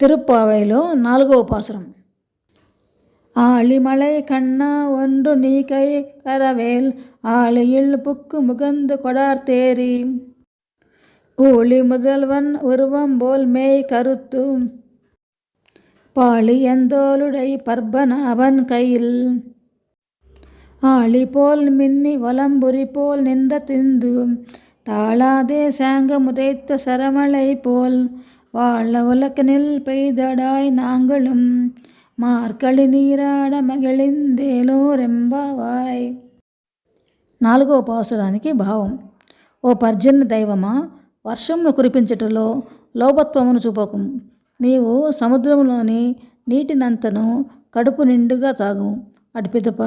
తిరుప్పావైలో నాలుగవ పాసురం ஆழிமலை கண்ணா ஒன்று நீ கை கரவேல் ஆழியில் புக்கு முகந்து கொடார்த்தேரி ஊழி முதல்வன் உருவம் போல் மேய் கருத்து பாழியந்தோளுடை பர்பனாவன் கையில் ஆழி போல் மின்னி வலம்புரி போல் நின்ற திந்து தாழாதே சாங்க முதைத்த சரமலை போல் வாழ உலக்கனில் பெய்தடாய் நாங்களும் మార్కళి నీరాడ మగిళిందేలో రెంబావాయ్ నాలుగో పాసురానికి భావం ఓ పర్జన్య దైవమా వర్షమును కురిపించటలో లోపత్వమును చూపకు నీవు సముద్రములోని నీటినంతను కడుపు నిండుగా తాగు అటు పిదప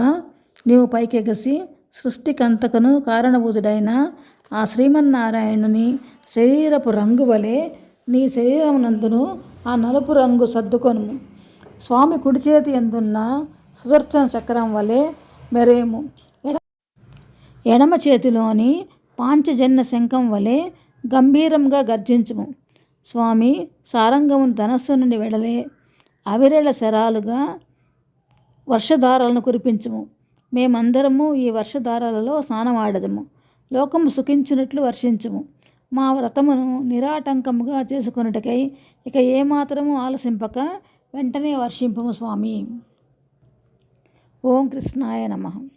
నీవు పైకెగసి సృష్టికంతకను కారణభూతుడైన ఆ శ్రీమన్నారాయణుని శరీరపు రంగు వలె నీ శరీరమునందును ఆ నలుపు రంగు సర్దుకొను స్వామి కుడి చేతి ఎందున్న సుదర్శన చక్రం వలె మెరేము ఎడ ఎడమ చేతిలోని పాంచజన్య శంఖం వలె గంభీరంగా గర్జించుము. స్వామి సారంగమును ధనస్సు నుండి వెడలే అవిరళ శరాలుగా వర్షధారాలను కురిపించుము. మేమందరము ఈ వర్షధారాలలో స్నానమాడదము. లోకము సుఖించినట్లు వర్షించుము. మా వ్రతమును నిరాటంకముగా చేసుకొనుటకై ఇక ఏమాత్రము ఆలసింపక వెంటనే వర్షింపము స్వామి. ఓం కృష్ణాయ నమ.